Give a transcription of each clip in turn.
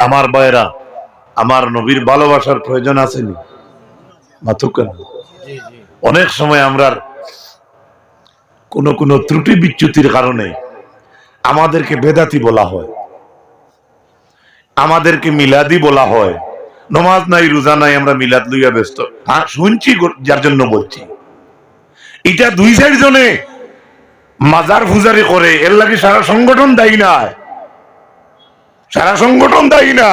আমার বয়রা আমার নবীর ভালোবাসার প্রয়োজন আসেনি অনেক সময় আমরা কোন কোন ত্রুটি বিচ্যুতির কারণে আমাদেরকে বেদাতি বলা হয় আমাদেরকে মিলাদি বলা হয় নমাজ নাই রোজা নাই আমরা মিলাদ লইয়া ব্যস্ত। হ্যাঁ শুনছি যার জন্য বলছি। এটা দুই সাইড জনে মাজার ফুজারি করে এর লাগে সারা সংগঠন দায়ী নয় সারা সংগঠন দায়ী না।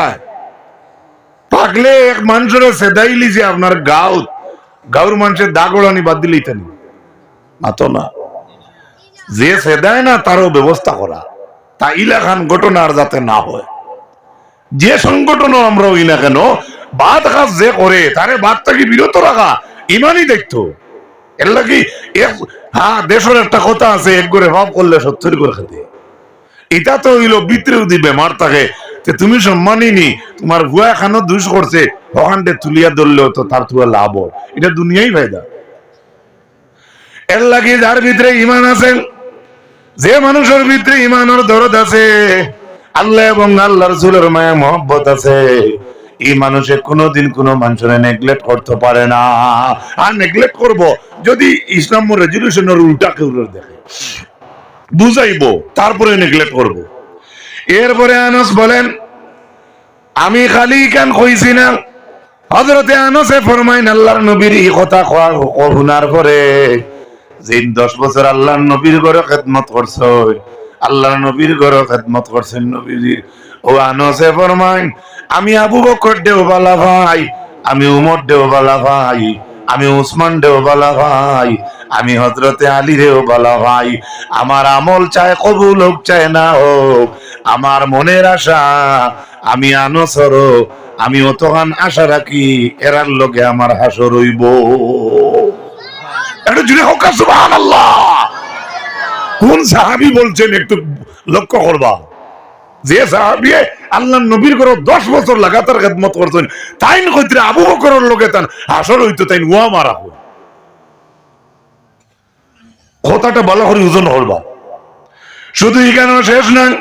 পাকলে এক মানুষের সেদাইলি যে আপনার গাঁও গাঁর মানুষের দাগড়ানি বাদ দিলেই তানি মাতো না যে সেদায় না, তারও ব্যবস্থা করা। তা ইলাখান ঘটনা আর যাতে না হয়। যে সংগঠনও আমরা হই না কেন, বাদ কাজ যে করে, তারে বাদ থেকে বিরত রাখা, ইমানই দেখতো এর লাগি হ্যাঁ দেশের একটা কথা আছে, এক করে ভাব করলে সত্তর করে খেতে। এটা তো হইল দিবে মার তাকে। যে তুমি সম্মানই নি তোমার ভুয়া খানো দুষ করছে ওখানটে তুলিয়া ধরলেও তো তার তুয়া লাভ এটা দুনিয়াই ফায়দা। এর লাগে যার ভিতরে ইমান আছে, যে মানুষের ভিতরে ইমানের দরদ আছে, আল্লাহ এবং আল্লাহর রসুলের মায়া মহব্বত আছে। এই মানুষে কোনোদিন কোনো মানুষের নেগলেক্ট করতে পারে না। আর নেগলেক্ট করব, যদি ইসলাম রেজুলেশনের উল্টা কেউ দেখে। বুঝাইবো, তারপরে নেগলেক্ট করব। এরপরে আনস বলেন, আমি খালি কেন কইছি না? হজরতে আনসে ফরমাইন, আল্লাহর নবীর এই কথা শোনার পরে যে দশ বছর আল্লাহর নবীর ঘরে খেদমত করছ, আল্লাহর নবীর ঘরে খেদমত করছেন নবীর। ও আনসে ফরমাইন, আমি আবু বকর দেওবালা ভাই, আমি উমর দেওবালা ভাই আমি উসমান বলা ভাই, আমি হজরতে আলী দেওবালা ভাই। আমার আমল চায়, কবুল হোক, চায় না হোক, আমার মনের আশা, আমি আনসর, আমি অতখান আশা রাখি, এরার লোকে আমার হাসর হইব। এটা জুড়ে হোক কোন সাহাবি বলছেন, একটু লক্ষ্য করবা। যে সাহাবি আল্লাহ নবীর করে দশ বছর লাগাতার খেদমত করছেন তাই কইতে আবু বকরের লোকে তান আসর হইতো তাই ওয়া মারা হো কথাটা ভালো করে ওজন করবা শুধু এখানে শেষ নয়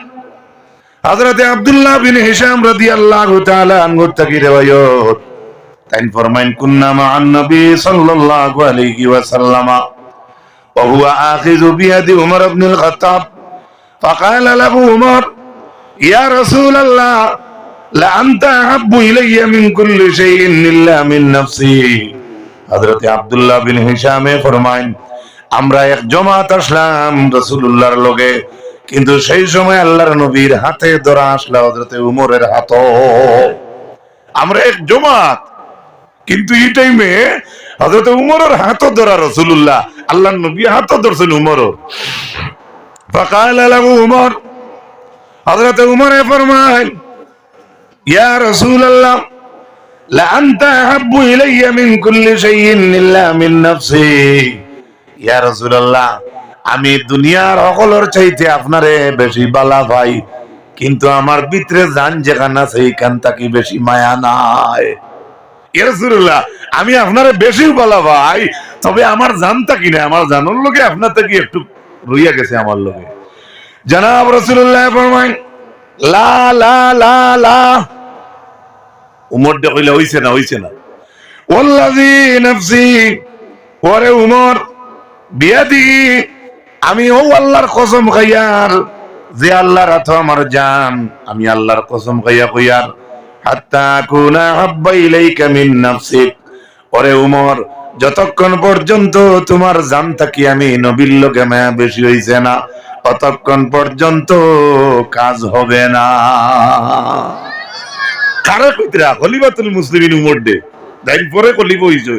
হযরতে আব্দুল্লাহ বিন হিশাম রাদিয়াল্লাহু তাআলা আনহু থেকে রিওয়ায়াত তাই ফরমাইন কুন্না মা'আন নবী সাল্লাল্লাহু আলাইহি ওয়াসাল্লাম وهو آخذ بيد عمر بن الخطاب فقال له عمر ইয়া আল্লাহ আব্দুল্লাহ আমরা এক জমাত আসলাম লগে, কিন্তু সেই সময় আল্লাহর নবীর হাতে ধরা আসলা হজরতে উমরের হাত আমরা এক জমাত, কিন্তু এই টাইমে হজরত উমরের হাত ধরা রসুল্লাহ আল্লাহ নবী হাত ধরছেন উমর ফকাল উমর হযরত উমরে ফরমায় ইয়া রাসূলুল্লাহ لأنت أحب إلي من كل شيء إلا من نفسي ইয়া রাসূলুল্লাহ আমি দুনিয়ার সকলের চাইতে আপনারে বেশি বালা ভাই কিন্তু আমার ভিতরে জান যেখানে আছে এইখান থাকি বেশি মায়া নাই ইয়া রাসূলুল্লাহ আমি আপনারে বেশি বালা ভাই তবে আমার জানতা কিনা আমার জানার লোকে আপনার থেকে একটু রইয়া গেছে আমার লোকে জনাব রাসূলুল্লাহ ফরমাইন, লা লা লা লা। কইলে হইছে না হইছে না। ওরে উমর, বিয়াদি, আমি ও আল্লাহর কসম খাইয়ার যে আল্লাহর হাতে আমার জান, আমি আল্লাহর কসম খাইয়া কইয়ার হাত্তা কুনা হাব্বা ইলাইকা মিন নাফসিক। ওরে উমর, যতক্ষণ পর্যন্ত তোমার জান থাকি আমি নবীর লোকে মায়া বেশি হইছে না ততক্ষণ পর্যন্ত কাজ হবে না? কারা কইতরা খলিফাতুল মুসলিমিন উমর দে দাইন পরে খলিফা হইছে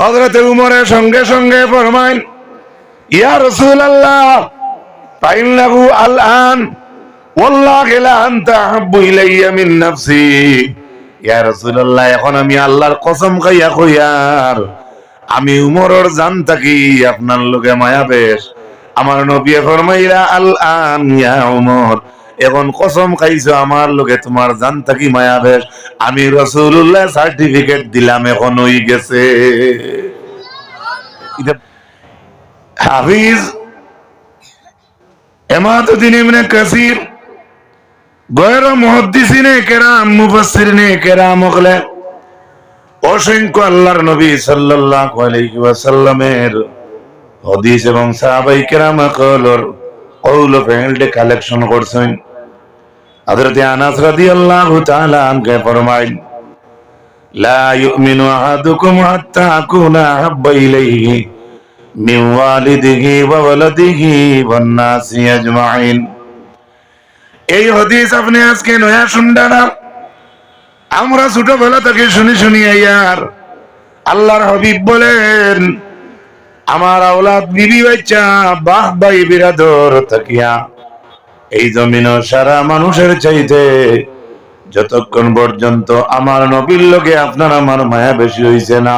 হযরতে উমরের সঙ্গে সঙ্গে ফরমাইন, ইয়া রাসূলুল্লাহ, ফাইন্নাহু আলআন, ওয়াল্লাহি লা আনতা আহাব্বু ইলাইয়া মিন নাফসি। ইয়া রাসূলুল্লাহ, এখন আমি আল্লাহর কসম খাইয়া কইয়ার, আমি উমরের জান থাকি, আপনার লগে মায়া বেশ আমার নবী ফরমাইরা, আলআন ইয়া উমর, এখন কসম খাইছো আমার লোকে তোমার জান থাকি মায়া বেশ আমি রসুল্লাহ সার্টিফিকেট দিলাম, এখন হই গেছে। হাফিজ এমাদুদ্দিন ইবনে কাসির, গয়ের মহদ্দিসিনে কেরাম, মুফাসসিরিনে কেরাম হলে অসংখ্য আল্লাহর নবী সাল্লাল্লাহু আলাইহি ওয়াসাল্লামের হাদিস এবং সাহাবাই কেরাম কলর কৌল ফেলডে কালেকশন করছেন। হযরত আনাস রাদিয়াল্লাহু তাআলা আনকে ফরমাইন লা ইউমিনু আহাদুকুম হাত্তা আকুনা হাব্বা ইলাইহি মিন ওয়ালিদিহি ওয়া ওয়ালাদিহি ওয়ান নাসি আজমাইন। এই হাদিস আপনি আজকে নয়া শুনলেন না। আমরা ছোটবেলা থেকে শুনি শুনি ইয়ার আল্লাহর হাবিব বলেন আমার আওলাদ বিবি বাচ্চা, বাহ বাই বিরাদর থাকিয়া এই জমিন সারা মানুষের চাইতে যতক্ষণ পর্যন্ত আমার নবীর লোকে আপনার আমার মায়া বেশি হইছে না,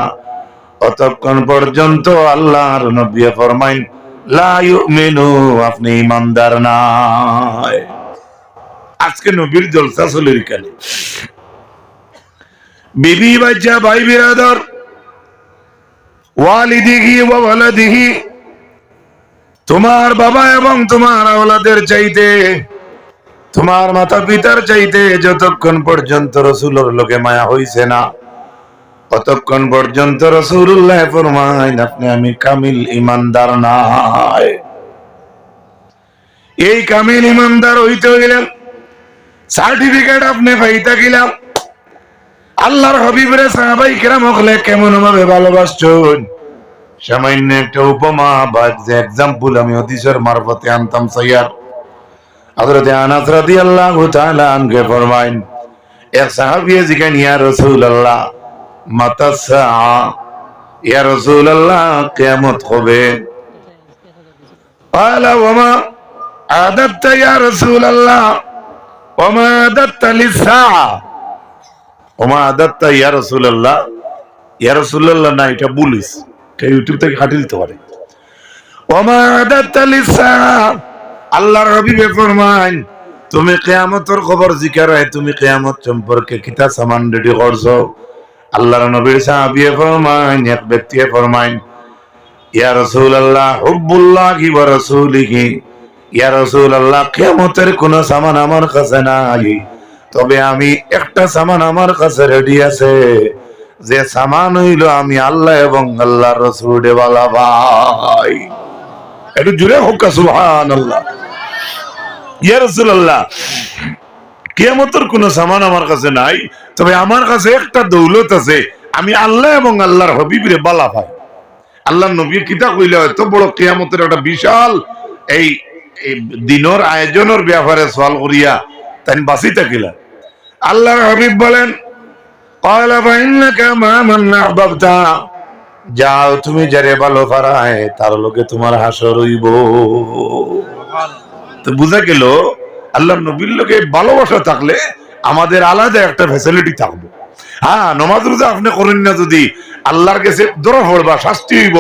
অতক্ষণ পর্যন্ত আল্লাহর নবী ফরমাইন ইউমিনু আপনি ইমানদার নাই। আজকে নবীর জলসা চলির কালে। বিবি বাচ্চা, ভাই বিরাদর তোমার বাবা এবং তোমার আওলাদের চাইতে, তোমার মাতা পিতার চাইতে যতক্ষণ পর্যন্ত রসুলের লোকে মায়া হইছে না, ততক্ষণ পর্যন্ত রসুল্লাহ ফরমাইন, আপনি আমি কামিল ইমানদার নাই। এই কামিল ইমানদার হইতে হইলেন সার্টিফিকেট আপনি পাইতা গেলাম। আল্লাহর হবিবরে সাহাবাই কেরাম হলে কেমন ভাবে ভালোবাসছেন সামান্য একটা উপমা বা যে এক্সাম্পল আমি হদিসের মারফতে আনতাম সাইয়ার হযরতে আনাস রাদিয়াল্লাহু তাআলা আনকে ফরমাইন এক সাহাবী জিজ্ঞাসা ইয়া রাসূলুল্লাহ মাতা সাআ ইয়া রাসূলুল্লাহ কিয়ামত হবে قال وما أعددت يا رسول الله وما أعددت للساعة ওমা আদাত্তা ইয়া রাসূলুল্লাহ। ইয়া রাসূলুল্লাহ না, এটা বলিস এটা ইউটিউব থেকে হাঁটিয়ে দিতে পারে। ওমা আদাত্তা লিসা আল্লাহর হাবিবে ফরমান তুমি কিয়ামতের খবর জিকার হয় তুমি কিয়ামত সম্পর্কে কিতা সামান রেডি করছ? আল্লাহর নবীর সাহাবিয়ে ফরমান এক ব্যক্তিয়ে ফরমান ইয়া রাসূলুল্লাহ, হুব্বুল্লাহি ওয়া রাসূলিহি। ইয়া রাসূলুল্লাহ, কিয়ামতের কোন সামান আমার কাছে নাই। তবে আমি একটা সামান আমার কাছে রেডি আছে। যে সামান হইল আমি আল্লাহ এবং আল্লাহ রসুল বালা ভাই। একটু জুড়ে হোক সুহান আল্লাহ ইয়া রসুল্লাহ কেমতর কোন সামান আমার কাছে নাই, তবে আমার কাছে একটা দৌলত আছে। আমি আল্লাহ এবং আল্লাহর হবিবরে বালা ভাই। আল্লাহ নবীর কিতা কইলে এত বড় কেয়ামতের একটা বিশাল এই এই দিনের আয়োজনের ব্যাপারে সওয়াল করিয়া তাই বাঁচি থাকিলা আল্লাহর হাবিব বলেন যাও তুমি যারে ভালো ফারায় তার লোকে তোমার হাসর হইব। তো বুঝা গেল আল্লাহ নবীর লোকে ভালোবাসা থাকলে আমাদের আলাদা একটা ফেসিলিটি থাকব। হ্যাঁ নমাজ রোজা আপনি করেন না যদি আল্লাহর কাছে ধরা পড়বা শাস্তি হইব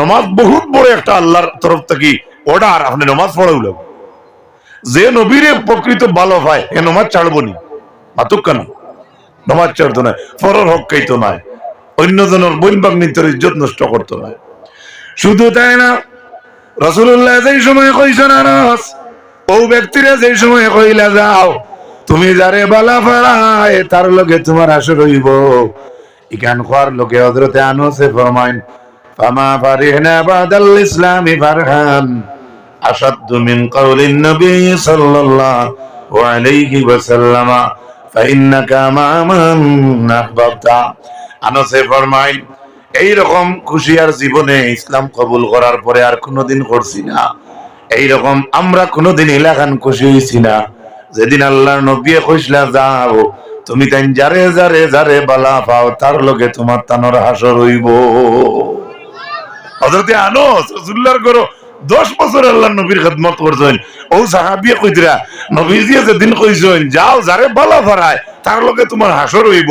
নমাজ বহুত বড় একটা আল্লাহর তরফ থেকে অর্ডার আপনি নমাজ পড়া উলাব যে নবীরে প্রকৃত ভালো হয় এ নমাজ ছাড়বনি হাতুক কেন নমাজ চড়তো নয় ফরর হক খাইতো নয় অন্যজনের বইন বাগনিতর ইজ্জত নষ্ট করতো নয় শুধু তাই না রসুল্লাহ যেই সময় কইস না রস ও ব্যক্তিরা যেই সময় কইলা, যাও, তুমি যারে বালা ফারায়, তার লগে তোমার আসর হইব। ইকান খোয়ার লোকে হজরতে আনোসে ফরমাইন, ফামা ফারিহনা বাদাল ইসলামি ফারহান আসাদ্দু মিন কাউলিন নবী সাল্লাল্লাহু আলাইহি ওয়াসাল্লামা। এইরকম খুশি আর জীবনে ইসলাম কবুল করার পরে আর কোনোদিন করছি না। এইরকম আমরা কোনোদিন এলাকান খুশি হয়েছি না। যেদিন আল্লাহ নবী খুশলা যাও, তুমি তাই যারে যারে যারে বালা পাও, তার লোকে তোমার তানোর হাসর হইব। হজরতে আনো সুল্লার করো দশ বছর আল্লাহ নবীর খেদমত করছেন। ও সাহাবিয়ে কইতরা নবীজিয়ে যেদিন কইছেন, যাও যারে বালা ফারায়, তার লগে তোমার হাসর হইব।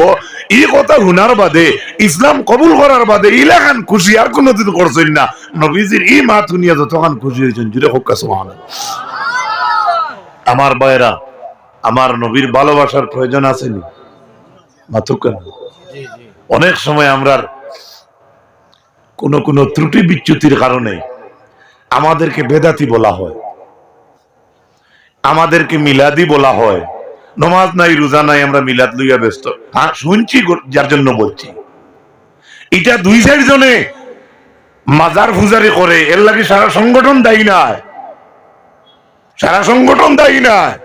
এই কথা শুনার বাদে, ইসলাম কবুল করার বাদে ইলাখান খুশি আর কোনোদিন করছেন না। নবীজির এই মাত শুনিয়া যতক্ষণ খুশি হয়েছেন, জুড়ে হোক আমার বয়রা আমার নবীর ভালোবাসার প্রয়োজন মাতুক কেন? অনেক সময় আমরা কোন কোন ত্রুটি বিচ্যুতির কারণে আমাদেরকে বেদাতি বলা হয়। আমাদেরকে মিলাদি বলা হয়। নমাজ নাই, রোজা নাই, আমরা মিলাদ লইয়া ব্যস্ত। হ্যাঁ শুনছি যার জন্য বলছি। এটা দুই সাইড জনে মাজার ফুজারি করে, এর লাগে সারা সংগঠন দায়ী নয় সারা সংগঠন দায়ী নয়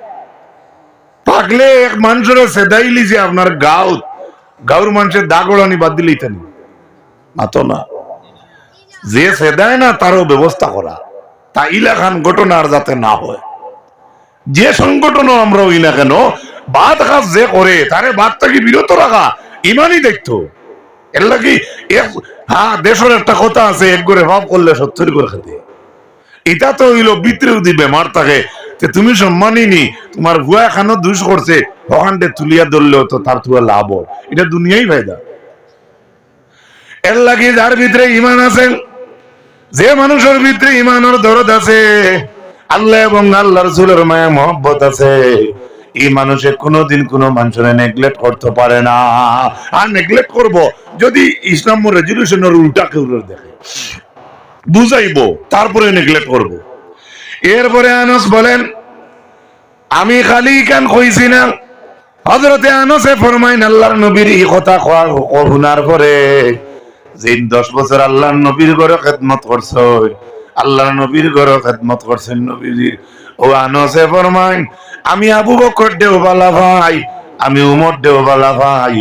থাকলে এক মানুষের সেদাইলি যে আপনার গাঁও গাঁর মানুষের দাগ দাগড়ানি বাদ দিলেই তেন না তো না। যে সেদায় না, তারও ব্যবস্থা করা। তা ইলাখান ঘটনা আর যাতে না হয়। যে সংগঠনও আমরা হই না কেন বাদ কাজ যে করে, তারে বাদ থেকে বিরত রাখা, ইমানই দেখতো এর এক- হ্যাঁ দেশের একটা কথা আছে, এক করে ভাব করলে সত্তর করে খেতে। এটা তো হইল বিতরেও দিবে মার তাকে। যে তুমি সম্মানই নি তোমার ভুয়া খানো দুষ করছে ওখানটে তুলিয়া ধরলেও তো তার তুয়া লাভ এটা দুনিয়াই ফায়দা। এর লাগে যার ভিতরে ইমান আছে যে মানুষের ভিতরে ইমানের দরদ আছে, আল্লাহ এবং আল্লাহ রসুলের মায়া মহব্বত আছে, এই মানুষে কোনোদিন কোনো মানুষের নেগলেক্ট করতে পারে না। আর নেগলেক্ট করব যদি ইসলাম রেজুলেশনের উল্টা কেউ দেখে, বুঝাইবো, তারপরে নেগলেক্ট করব। এরপরে আনস বলেন, আমি খালি কেন কইছি না। হজরতে আনসে ফরমাইন, আল্লাহর নবীর এই কথা শোনার পরে যে দশ বছর আল্লাহর নবীর ঘরে খেদমত করছ আল্লাহর নবীর ঘরে খেদমত করছেন নবীর ও আনসে ফরমাইন, আমি আবু বকর দেওবালা ভাই, আমি উমর দেওবালা ভাই,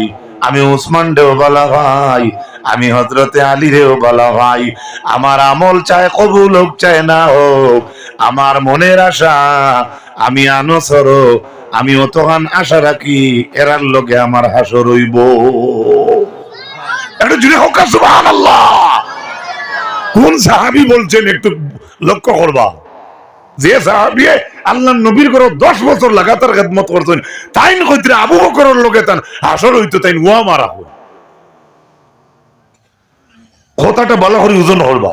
আমি উসমান দেওবালা ভাই, আমি হজরতে আলী দেওবালা ভাই। আমার আমল চায়, কবুল হোক, চায় না হোক, আমার মনের আশা, আমি আনসর, আমি অতখান আশা রাখি, এরার লগে আমার হাসর রইব একটু জুড়ে হোক সুবহান আল্লাহ কোন সাহাবি বলছেন একটু লক্ষ্য করবা? যে সাহাবি আল্লাহ নবীর করে দশ বছর লাগাতার খেদমত করছেন, তাইন কইতে আবু বকরের লোকে তান আসর হইতো, তাইন ওয়া মারা হই কথাটা ভালো করে ওজন করবা।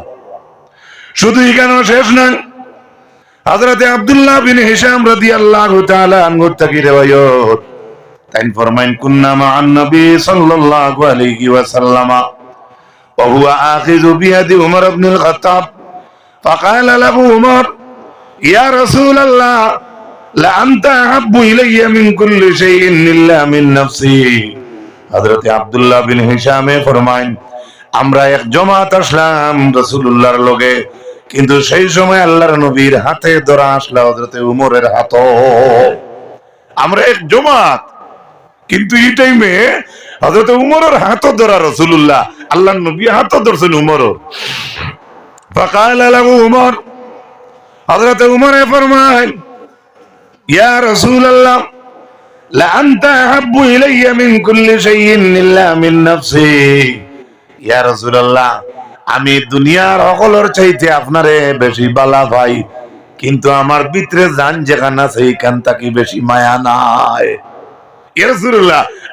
শুধু এখানে শেষ নয়, হযরতে আব্দুল্লাহ বিন হিশাম রাদিয়াল্লাহু তাআলা আনহু থেকে রিওয়ায়াত তাইন ফরমাইন কুন্না মা'আন নবী সাল্লাল্লাহু আলাইহি ওয়াসাল্লাম وهو آخذ بيد عمر بن الخطاب فقال له عمر يا رسول الله لأنت أحب إلي من كل شيء إلا من نفسي হযরত আব্দুল্লাহ বিন হিশামে ফরমাইন আমরা এক জমাত আসলাম রাসূলুল্লাহর লগে কিন্তু সেই সময় আল্লাহর নবীর হাতে ধরা আসলা হযরতে উমরের হাত আমরা এক জমাত কিন্তু এই টাইমে হযরত উমরের হাত ধরা রাসূলুল্লাহ আল্লাহর নবী হাত ধরছেন উমরও فقال له عمر حضرت عمر فرمان يا رسول الله لأنت أحب إلي من كل شيء إلا من نفسي يا رسول الله আমি দুনিয়ার সকলের চাইতে আপনারে বেশি বালা ভাই কিন্তু আমার ভিতরে জান যেখানে আছে এইখান থাকি বেশি মায়া নাই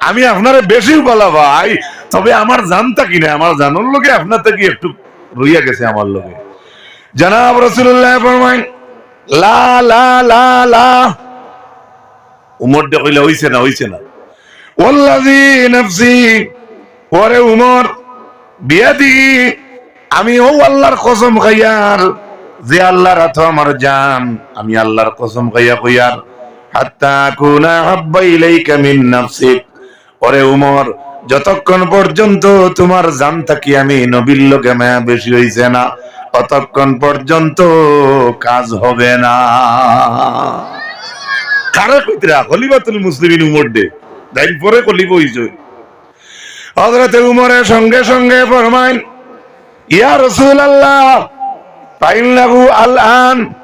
আমি আপনারে বেশি বলা ভাই, তবে আমার জানতা কিনা আমার জানার লোকে আপনার থেকে একটু রইয়া গেছে আমার লোকে। জনাব রসুল্লাহ কইলা হইছে না হইছে না। আমি ও আল্লাহর কসম খাইয়ার, যে আল্লাহর আমার জান, আমি আল্লাহর কসম খাইয়া কইয়ার হাত্তা কুনা হাব্বা ওরে উমর, যতক্ষণ পর্যন্ত তোমার জান থাকি আমি নবীর লোকে মায়া বেশি হইছে না, ততক্ষণ পর্যন্ত কাজ হবে না। কারা কইতরা? খলিফাতুল মুসলিমিন উমর দে। দাইন পরে খলিফা হইছে। হযরতে উমরের সঙ্গে সঙ্গে ফরমাইন, ইয়া রাসূলুল্লাহ, ফাইন্নাহু আলআন ওয়াল্লাহি লা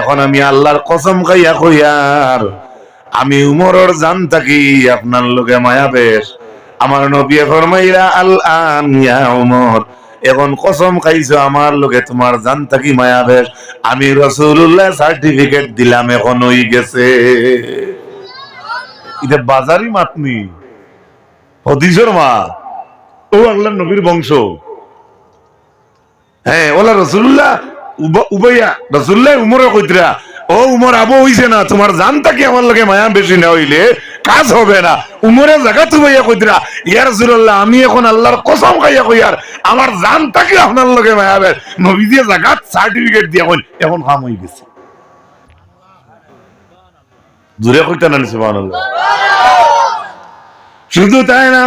এখন আমি আল্লাহর কসম খাইয়া কইয়ার, আমি উমরের জান থাকি, আপনার লোকে মায়া বেশ। আমার নবী ফরমাইলা আল আন ইয়া উমর, এখন কসম খাইছো, আমার লোকে তোমার জান থাকি, মায়া বেশ। আমি রাসূলুল্লাহ সার্টিফিকেট দিলাম, এখন হই গেছে। এটা বাজারি মাতনি, হদিসের মা। ও আল্লাহ নবীর বংশ। হ্যাঁ ওলা রসুল্লাহ উবাইয়া রসুল্লাহ উমরে কইতরা, ও উমর, আবু হইছে না, তোমার জানতা কি আমার লগে মায়া বেশি না হইলে? কাজ হবে না। উমরে জায়গা তুমি ইয়া কইতরা ইয়ার রাসূলুল্লাহ, আমি এখন আল্লাহর কসম খাইয়া কই আর, আমার জান তাকে আপনার লগে মায়াবে নবী দিয়ে জায়গা সার্টিফিকেট দিয়া কই এখন কাম হয়ে গেছে। জুরে কইতা না সুবহানাল্লাহ। শুধু তাই না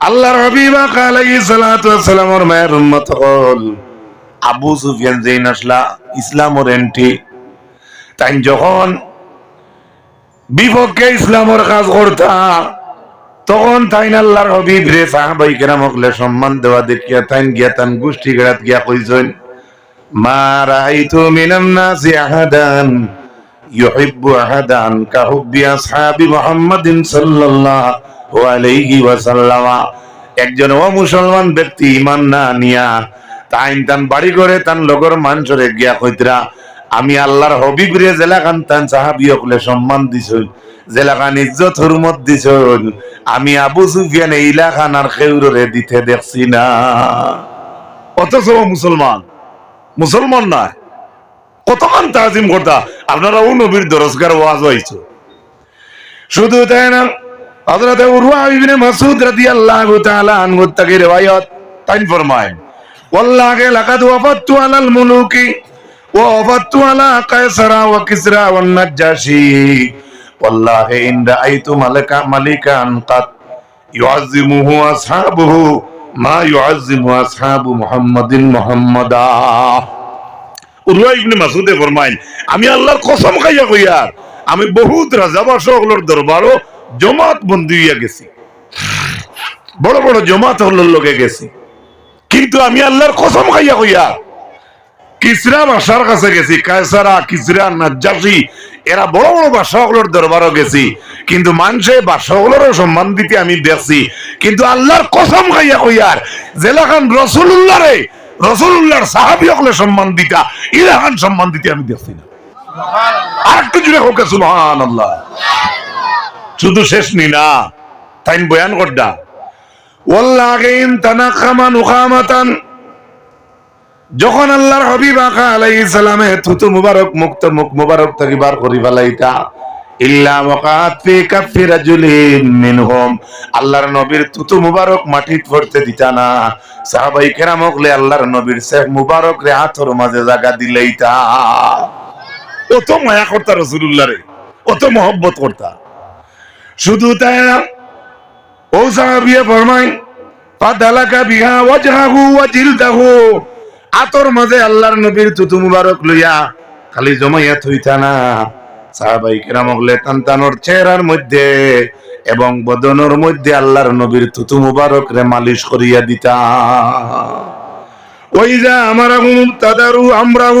আল্লাহর হাবিবা আলাইহিস সালাতু ওয়াস সালামের মায়ের উম্মত হল। আবু সুফিয়ান যেই নাসলা ইসলামের এন্টি, তাই যখন বিপক্ষে ইসলামের কাজ করতা, তখন তাইন আল্লাহর হবিব রে সাহাবাই কেরামকলে সম্মান দেওয়া দেখিয়া তাইন গিয়া তান গোষ্ঠী গেড়াত গিয়া কইছেন, মা রাআইতু মিনান নাসি আহাদান ইউহিব্বু আহাদান কাহুব্বি আসহাবি মুহাম্মাদিন সাল্লাল্লাহু একজন ও মুসলমান ব্যক্তি ইমান না নিয়া তাইন তান বাড়ি করে তান লগর মানসরে গিয়া কইতরা, আমি আল্লাহর হবিব রে জেলাখান তান সাহাবি হকলে সম্মান দিছই, জেলাখান ইজ্জত হুরমত দিছই, আমি আবু সুফিয়ান এইলা খান আর খেউরে দিতে দেখছি না। অথচ মুসলমান মুসলমান না কতক্ষণ তাজিম করতা, আপনারা ও নবীর দরজগার ওয়াজ হইছো। শুধু তাই না হযরত উরওয়া ইবনে মাসউদ রাদিয়াল্লাহু তাআলা আনহু তাকে রিওয়ায়াত তাই ফরমায়, ওয়াল্লাহি লাকাদ ওয়াফাতু আলাল মুলুকি ওয়া ওয়াফাতু আলা কায়সারা ওয়া কিসরা ওয়ান নাজাশি ওয়াল্লাহি ইন রাআইতু মালাকা মালিকান কাত ইউআযিমুহু আসহাবুহু মা ইউআযিমু আসহাবু উরওয়া ইবনে মাসউদে ফরমাইল আমি আল্লাহর কসম খাইয়া কইয়া আমি বহুত রাজা বাসকলোর দরবারও জমাত বন্দী হইয়া গেছি। বড় বড় জমাত হলোর লগে গেছি। কিন্তু আমি আল্লাহর কসম খাইয়া কইয়া কিসরা বাসার কাছে গেছি, কায়সারা, কিসরা, নাজ্জাসি, এরা বড় বড় বাসাগুলোর দরবারও গেছি। কিন্তু মানুষে বাসাগুলোরও সম্মান দিতে আমি দেখছি। কিন্তু আল্লাহর কসম খাইয়া কইয়ার জেলাখান রসুল্লাহ রে রসুল্লাহর সাহাবি হকলে সম্মান দিতা, ইলাহান সম্মান দিতে আমি দেখছি না। আর একটু জুড়ে হোক আল্লাহ শুধু শেষ নি না তাই বয়ান করডা। ওয়াল্লাহিন তানাখামা নুখামাতান যখন আল্লাহর হাবিব আকা আলাইহিস সালামে থুতু মুবারক, মুক্ত মুখ মুবারক থেকে বার করি ইল্লা ওয়াকাত ফি কাফি রাজুলিন মিনহুম, আল্লাহর নবীর থুতু মুবারক পড়তে দিতা না। সাহাবাই কেরাম আল্লাহর নবীর শেখ মুবারক রে হাতর মাঝে জায়গা দিলেইতা। অত মায়া করতা রসুল্লাহ রে অত মহব্বত করতা। শুধু তাই না, ও সাহাবিয়া ফরমাই ফাদালাকা বিহা ওয়াজহাহু ওয়া জিলদাহু। আতর মাঝে আল্লাহর নবীর তুতু মুবারক লইয়া খালি জমাইয়া থইতা না। সাহাবাই কেরাম হলে তান্তানোর চেহারার মধ্যে এবং বদনের মধ্যে আল্লাহর নবীর তুতু মুবারক রে মালিশ করিয়া দিতা। ওই যা আমার তাদারু আমরাও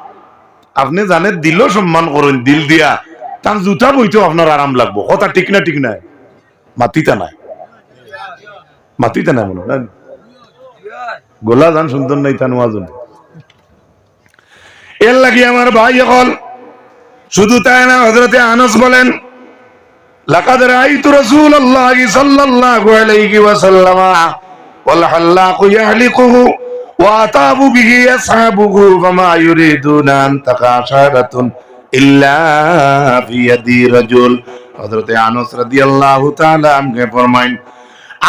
আপনি জানেন দিল সম্মান করুন, দিল দিয়া। তার জুতা বইতো আপনার আরাম লাগবো। কথা ঠিক না ঠিক নাই। মাতিতা নাই। মাতিতা নাই মনে গোলা জান সুন্দর নাই তান ওয়াজন এর লাগি আমার ভাই এখন শুধু তাই না হজরতে আনস বলেন। লাকাদ রাআইতু রাসূলুল্লাহি সাল্লাল্লাহু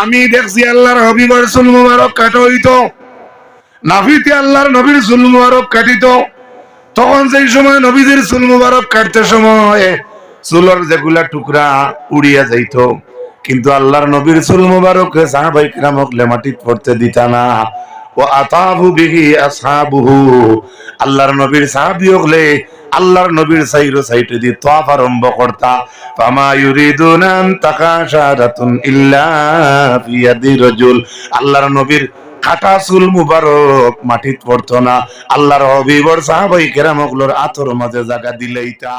আমি দেখছি আল্লাহর হাবিবের সুল মুবারক কাটইতো নাফিতে আল্লাহর নবীর সুল মুবারক কাটিত। তখন সেই সময় নবীদের চুল মুবারক কাটতে সময় চুলর যেগুলা টুকরা উড়িয়া যাইত। কিন্তু আল্লাহর নবীর চুল মুবারক সাহাবাই কিরামক লেমাটিত পড়তে দিতা না। ও আল্লাহর নবীর সাহাবী হলে আল্লাহর নবীর সাইরো সাইটে দি তোয়াফ আরম্ভ করতা। আল্লাহর নবীর কাটা চুল মুবারক মাটিত পড়তো না। আল্লাহর হবিবর সাহাবাই কেরামগুলোর আতর মাঝে জায়গা দিলেইতা